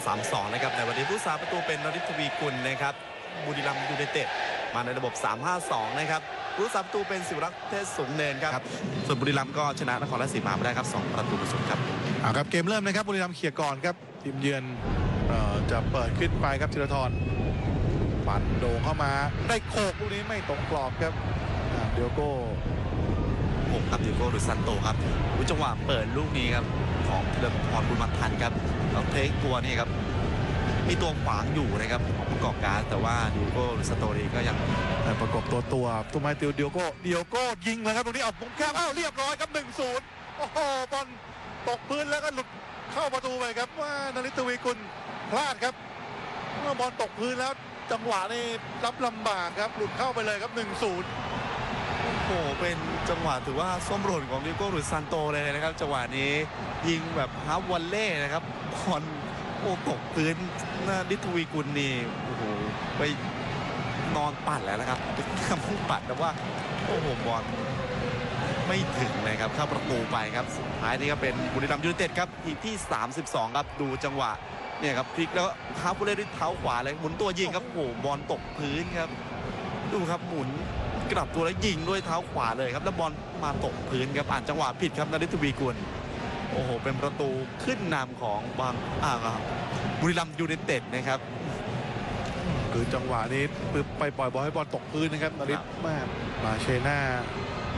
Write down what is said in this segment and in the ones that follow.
5-3-2 นะครับ ในวันนี้ผู้สาประตูเป็นนริศทวีกุลนะครับบุรีรัมย์ยูไนเต็ดมาในระบบ 3-5-2 นะครับผู้สาประตูเป็นสิวรักษ์เทศสูงเนินครับ ส่วนบุรีรัมย์ก็ชนะนครราชสีมาไม่ได้ครับ 2 ประตูต่อศูนย์ครับอ่าครับเกมเริ่มนะครับบุรีรัมย์เขี่ยก่อนครับทีมเยือนเอ่อจะเปิดขึ้นไปครับธีรทรปั่นโด่งเข้ามาได้โขกลูกนี้ไม่ตรงกรอบครับอ่าเดียวโก้ผมครับดิโก้หรือซันโตครับอุ๊ยจังหวะเปิดลูกนี้ครับของเดมพรบุญมาทันครับ แล้วเทคตัวนี่ครับ มีตัวขวางอยู่นะครับของประกอบการแต่ว่าดิโก้หรือซันโตนี่ก็ยังแต่ประกบตัวตัวตุ้มไม้ติวเดียวโก้เดียวโก้ยิงเลยครับตรงนี้เอามุมแคบอ้าวเรียบร้อยครับ1นศูนย์โอ้โหบอลตกพื้นแล้วก็หลุดเข้าประตูไปครับว่านาริตวีกุลพลาดครับเมื่อบอลตกพื้นแล้วจังหวะนี่รับลำบากครับหลุดเข้าไปเลยครับ1นศูนย์ โอ้โหเป็นจังหวะถือว่าส้มหล่นของดิโก้หรือซันโตเลยนะครับ จังหวะนี้ยิงแบบฮาร์ฟวอลเล่นะครับบอลโอ้ตกพื้นน้าดิทวีกุลนี่โอ้โหไปนอนปั่นแล้วนะครับทำผู้ปัดแต่ว่าโอ้โหบอลไม่ถึงเลยครับเข้าประตูไปครับสุดท้ายนี่ก็เป็นบุรีรัมย์ยูไนเต็ดครับทีมที่ 32 ครับดูจังหวะเนี่ยครับพลิกแล้วฮาร์ฟวอลเล่ด้วยเท้าขวาเลยหมุนตัวยิงครับโอ้โหบอลตกพื้นครับ ดูครับหมุน กลับตัวแล้วยิงด้วยเท้าขวาเลยครับแล้วบอลมาตกพื้นครับอ่านจังหวะผิดครับนฤทวีกุลโอ้โห เป็นประตูขึ้นนำของบางอ่าบุรีรัมย์ยูไนเต็ดนะครับ คือจังหวะนี้ปึ๊บไปปล่อยบอลให้บอลตกพื้นนะครับนาริคสรับแม่มาเชน่า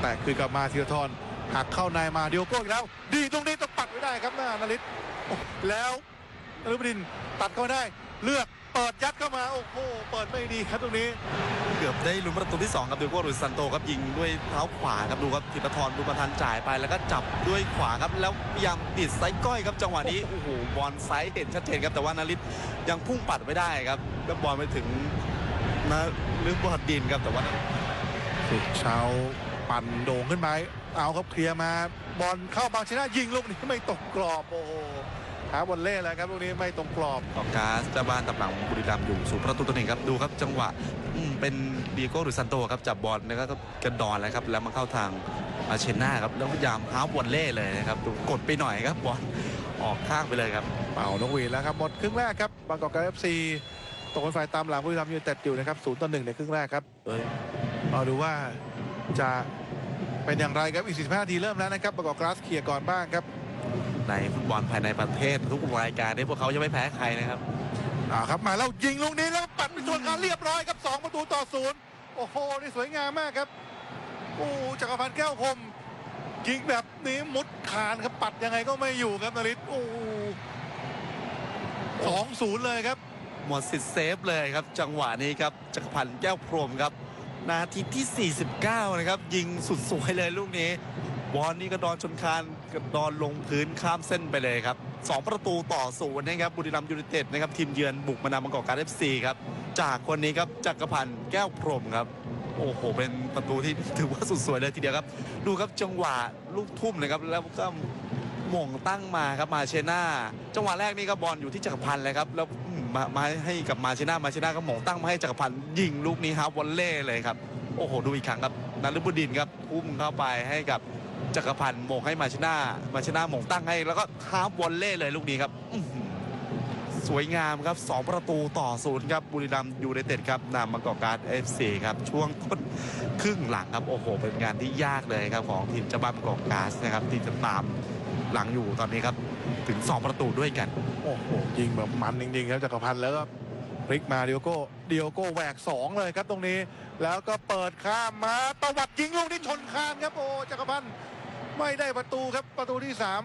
แต่คือกลับมาธีรทรหักเข้าในมาเดียวโก้อีกแล้ว ดีตรงนี้ต้องปัดไม่ได้ครับหน้านาริสโอ้แล้วนฤบดินตัดเข้าไม่ได้ เลือกเปิดยัดเข้ามา โอ้โห เปิดไม่ดีครับตรงนี้เกือบได้ลุ้นประตูที่2ครับดูโก้หรือซันโตครับยิงด้วยเท้าขวาครับดูครับธิปทรดูประทันจ่ายไปแล้วก็จับด้วยขวาครับแล้วพยายามติดไซส์ก้อยครับจังหวะนี้โอ้โหบอลไซส์เห็นชัดเจนครับแต่ว่านฤทธิ์ยังพุ่งปัดไม่ได้ครับแล้วบอลไปถึงนะลึกบอลดินครับแต่ว่าสุดเช้าปั่นโด่งขึ้นไปเอาครับเคลียร์มาบอลเข้าบางชนะยิงลูกนี้ไม่ตกกรอบโอ้โห หาบอลเล่แล้วครับลูกนี้ไม่ตรงกรอบกองกาสเจ้าบ้านตับหลังบุรีรัมย์อยู่สู่ประตูตัวหนึ่งครับดูครับจังหวะอืมเป็นดีโก้หรือซันโตครับจับบอลแล้วก็กระดอนแล้วครับแล้วมาเข้าทางอาเชน่าครับแล้วพยายามฮาร์ฟวอลเล่เลยนะครับดูกดไปหน่อยครับบอลออกข้างไปเลยครับ เป่านกหวีดแล้วครับหมดครึ่งแรกครับบางกอกการเอฟซีตกเป็นฝ่ายตามหลังบุรีรัมย์ยูไนเต็ดอยู่นะครับศูนย์ต่อหนึ่งในครึ่งแรกครับเอาดูว่าจะเป็นอย่างไรครับอีก45นาทีเริ่มแล้วนะครับบางกอกกราสเคลียร์ก่อนบ้างครับ ในฟุตบอลภายในประเทศทุกรายการที่พวกเขายังไม่แพ้ใครนะครับอ่าครับมาแล้วยิงลูกนี้แล้วปัดไปชนกันเรียบร้อยครับสองประตูต่อศูนย์โอ้โหนี่สวยงามมากครับโอ้จักรพันธ์แก้วคมยิงแบบนี้มุดคานครับปัดยังไงก็ไม่อยู่ครับนริศโอ้สองศูนย์เลยครับ หมดสิทธิ์เซฟเลยครับ จังหวะนี้ครับจักรพันธ์แก้วพรหมครับ นาทีที่ 49 นะครับ ยิงสุดสวยเลยลูกนี้ บอลนี่กระดอนชนคาน กระดอนลงพื้นข้ามเส้นไปเลยครับ 2 ประตูต่อศูนย์นะครับบุรีรัมย์ยูไนเต็ดนะครับทีมเยือนบุกมานำบางกอกการเอฟซีครับจากคนนี้ครับจักรพันธ์แก้วพรหมครับโอ้โห เป็นประตูที่ถือว่าสุดสวยเลยทีเดียวครับ ดูครับจังหวะลูกทุ่มนะครับ แล้วก็หม่งตั้งมาครับมาเชน่า จังหวะแรกนี่ก็บอลอยู่ที่จักรพันธ์เลยครับ แล้วมามาให้กับมาเชน่า มาเชน่าก็หม่งตั้งมาให้จักรพันธ์ยิงลูกนี้ฮาร์ฟวอลเล่เลยครับ โอ้โห ดูอีกครั้งครับนารุบุดินครับอุ้มเข้าไปให้กับ จักรพันธ์หม่งให้มาชน่ามาชน่าหม่งตั้งให้ แล้วก็ฮาร์ฟวอลเล่เลยลูกนี้ครับสวยงามครับ 2 ประตูต่อศูนย์ครับ บุรีรัมย์ยูไนเต็ดครับนำบางกอการเอฟซีครับ ช่วงต้นครึ่งหลังครับ โอ้โห เป็นงานที่ยากเลยครับ ของทีมเจ้าบ้านบางกอกกาสนะครับ ที่จะตามหลังอยู่ตอนนี้ครับ ถึง 2 ประตูด้วยกัน โอ้โห ยิงแบบมันจริงๆครับจักรพันธ์แล้วก็พลิกมาเดียโก้เดียโก้แหวกสองเลยครับตรงนี้ แล้วก็เปิดข้ามมาตวัดยิงลูกนี้ชนคานครับโอ้จักรพันธ์ ไม่ได้ประตูครับประตูที่สาม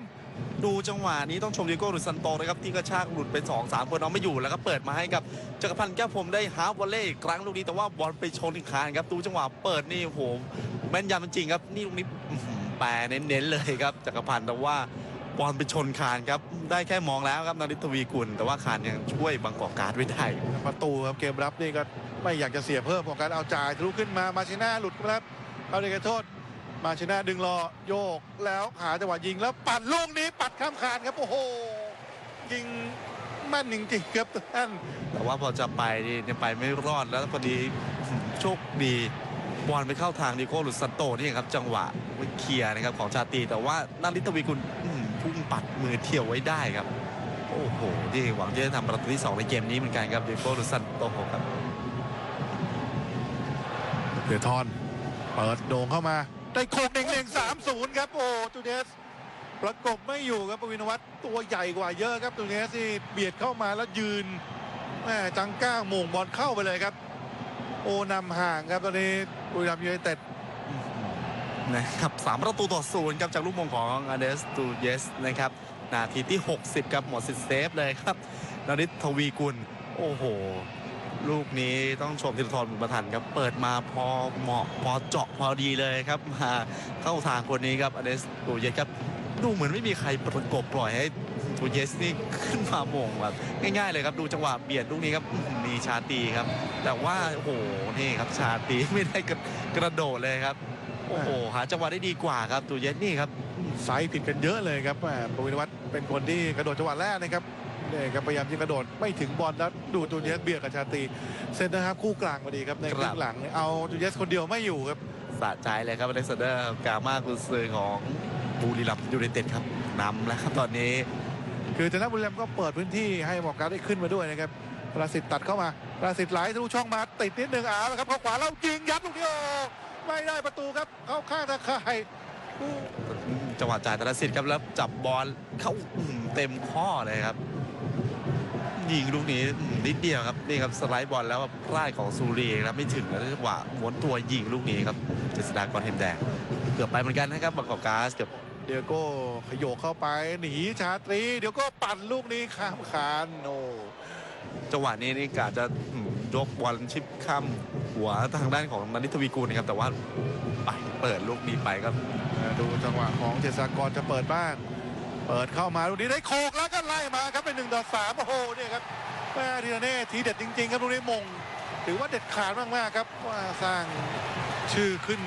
ดูจังหวะนี้ต้องชมดิโก้หรือซันโตนะครับที่กระชากหลุดไป2อสามคนเอาไม่อยู่แล้วก็เปิดมาให้กับจักรพันธ์แก้วพรหมได้ฮาร์ฟวอลเล่อีกครั้งลูกนี้แต่ว่าบอลไปชนอีกคานครับดูจังหวะเปิดนี่โอ้โหแม่นยำจริงๆครับนี่ลูกนี้อื้อหือแปรเน้นๆเลยครับจักรพันธ์แต่ว่าบอลไปชนคานครับได้แค่มองแล้วครับนาริทวีกุลแต่ว่าคานยังช่วยบางกอกการไว้ได้ประตูครับเกมรับนี่ก็ไม่อยากจะเสียเพิ่มของการเอาจ่ายทะลุขึ้นมามาชิน่าหลุดครับเอาเด็กโทษ มาชิน่าดึงรอโยกแล้วหาจังหวะยิงแล้วปัดลูกนี้ปัดข้ามคานครับ โอ้โห ยิงแม่นจริงๆครับท่านแต่ว่าพอจะไปนี่ยังไปไม่รอดแล้วพอดีอื้อหือโชคดีบอลไปเข้าทางดิโก้หรือซันโตนี่ครับ จังหวะเคลียร์นะครับของชาตรีแต่ว่านาริทวีกุลอื้อหือพุ่งปัดมือเที่ยวไว้ได้ครับ โอ้โหที่หวังที่จะทำประตูที่ 2 ในเกมนี้เหมือนกันครับเดโก้ลูซันโตโฮครับเดือทอน เปิดโด่งเข้ามา ได้โคงเน่งๆสามศูนย์ครับโอ้ตูเนสประกบไม่อยู่ครับปวินวัฒน์ตัวใหญ่กว่าเยอะครับตูเนสที่เบียดเข้ามาแล้วยืนแม่จังก้าโมงบอลเข้าไปเลยครับ โอ้นำห่างครับตอนนี้บุรีรัมย์ยูไนเต็ดนะครับสามประตูต่อศูนย์ครับจากลูกมงของอเดสตูเยสนะครับนาทีที่ 60ครับหมดสิทธิ์เซฟเลยครับนริศทวีกุลโอ้โห ลูกนี้ต้องชมธีรทรบุญประทันครับ เปิดมาพอเหมาะพอเจาะพอดีเลยครับมาเข้าทางคนนี้ครับอเดสตูเยสครับ ดูเหมือนไม่มีใครประกบปล่อยให้ตูเยสนี่ขึ้นมาโมงแบบง่ายๆเลยครับดูจังหวะเบียดลูกนี้ครับมีชาตีครับ แต่ว่าโอ้โหนี่ครับชาตีไม่ได้กระกระโดดเลยครับโอ้โหหาจังหวะได้ดีกว่าครับตูเยสนี่ครับไซส์ผิดกันเยอะเลยครับแม่ปวินวัฒน์เป็นคนที่กระโดดจังหวะแรกนะครับ เนี่ยครับพยายามที่กระโดดไม่ถึงบอลแล้วดูตูเนสเบียดกับชาตรีเซนนะครับคู่กลางพอดีครับในคครัรึ่บงหลังเอาตูเนสคนเดียวไม่อยู่ครับสะใจเลยครับอเล็กซานเดอร์กามากุนซือของบุรีรัมย์ยูไนเต็ดครับนำแล้วครับตอนนี้ คือธนบุรีรัมย์ก็เปิดพื้นที่ให้หมอกการได้ขึ้นมาด้วยนะครับประสิทธิ์ตัดเข้ามาประสิทธิ์ไหลทะลุช่องมาติดนิดหนึ่งเอาละครับเข้าขวาแล้วยิงยัดลูกเดียวไม่ได้ประตูครับเข้าข้างตะข่ายอู้จังหวะจ่ายธนสิทธิ์ครับแล้วจับบอลเข้าอื้อหือเต็มข้อเลยครับ ยิงลูกนี้อื้อหือนิดเดียวครับนี่ครับสไลด์บอลแล้วพลาดของซูรีครับไม่ถึงแล้วจังหวะม้วนตัวยิงลูกนี้ครับเจษฎากรเห็มแดงเกือบไปเหมือนกันนะครับบางกอกก๊าซเกือบเดียโก้ขยโยกเข้าไปหนีชาตรี เดี๋ยวก็ปั่นลูกนี้ข้ามคานโอ้จังหวะนี้นี่กาจะอื้อหือยกบอลชิปข้ามหัวทางด้านของนันทิทวีกูลนะครับแต่ว่าไปเปิดลูกนี้ไปครับมาดูจังหวะของเจษฎากรจะเปิดบ้าง เปิดเข้ามาลูกนี้ได้โคกแล้วก็ไล่มาครับเป็นหนึ่งต่อสามโอ้โหเนี่ยครับแม่ทีละเน่ทีเด็ดจริง ๆ ครับลูกนี้มง ถือว่าเด็ดขาดมากๆครับว่าสร้างชื่อขึ้น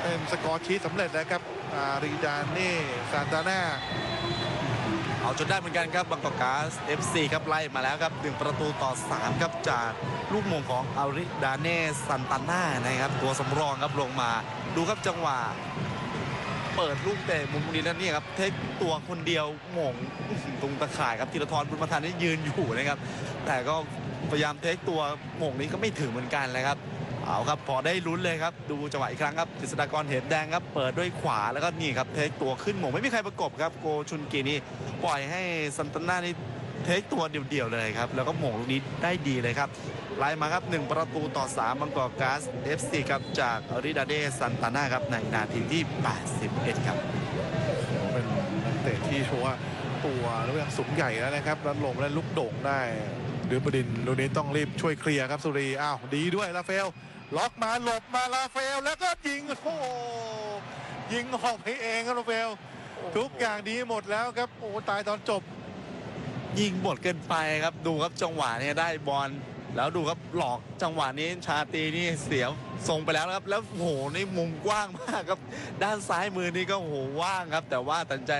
เป็นสกอร์ชีตสำเร็จแล้วครับอาริดานเน่ซานตาน่าเอาจนได้เหมือนกันครับบางกอกก๊าซ FC ครับไล่มาแล้วครับหนึ่งประตูต่อ 3 ครับจากลูกมงของอาริดาเน่ซันตาน่านะครับ ตัวสำรองครับลงมาดูครับจังหวะ เปิดลูกเตะมุมนี้นั่นนี่ครับเทคตัวคนเดียวหม่งตรงตะข่ายครับธีรทรบุญมาทันนี่ยืนอยู่นะครับ แต่ก็พยายามเทคตัวหม่งนี้ก็ไม่ถึงเหมือนกันเลยครับเอาครับพอได้ลุ้นเลยครับ ดูจังหวะอีกครั้งครับกฤษฎากรเห็นแดงครับ เปิดด้วยขวาแล้วก็นี่ครับเทคตัวขึ้นหม่งไม่มีใครประกบครับ โกชุนกีนี่ปล่อยให้ซันตาน่านี่ เทคตัวเดี่ยวๆเลยครับ แล้วก็หม่งลูกนี้ได้ดีเลยครับไล่มาครับ 1 ประตูต่อ 3บางกอกก๊าซ FC ครับจากอาริดาเดซันตาน่าครับ ในนาทีที่ 81 ครับ เป็นนักเตะที่โชว์ว่าตัวแล้วยังสูงใหญ่แล้วนะครับแล้วลงและลุกโด่งได้เดือบดินทร์ลูกนี้ต้องรีบช่วยเคลียร์ครับสุรี อ้าว ดีด้วยลาเฟล ล็อกมาหลบมาลาเฟล แล้วก็ยิง โอ้โหยิงออกไปเองครับลาเฟล ทุกอย่างดีหมดแล้วครับ โอ้ตายตอนจบ ยิงหมดเกินไปครับดูครับจังหวะนี้ได้บอลแล้วดูครับหลอกจังหวะนี้ชาตีนี่เสียส่งไปแล้วครับ แล้วโหนี่มุมกว้างมากครับ ด้านซ้ายมือนี่ก็โหว่างครับ แต่ว่าตัดสินใจ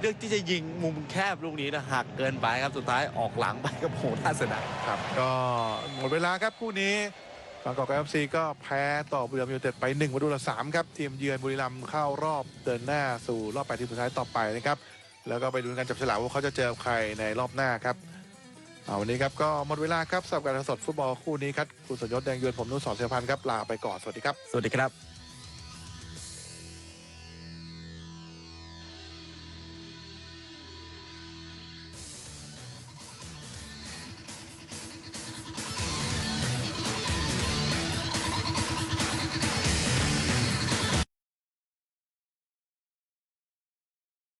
เลือกที่จะยิงมุมแคบลูกนี้นะหักเกินไปครับสุดท้ายออกหลังไปครับโหน่าเสียดาครับ ก็หมดเวลาครับคู่นี้บางกอกเอฟซีก็แพ้ต่อบุรีรัมย์ยูไนเต็ดไป1ประตูต่อ3ครับทีมเยือนบุรีรัมย์เข้ารอบเดินหน้าสู่รอบแปดทีมสุดท้ายต่อไปนะครับ แล้วก็ไปดูกันจับฉลากว่าเขาจะเจอใครในรอบหน้าครับเอาวันนี้ครับก็หมดเวลาครับสำหรับการสดฟุตบอลคู่นี้ครับคุณสมยศแดงยวนผมนุ่นสอนเสียพันธ์ครับลาไปก่อนสวัสดีครับ สวัสดีครับ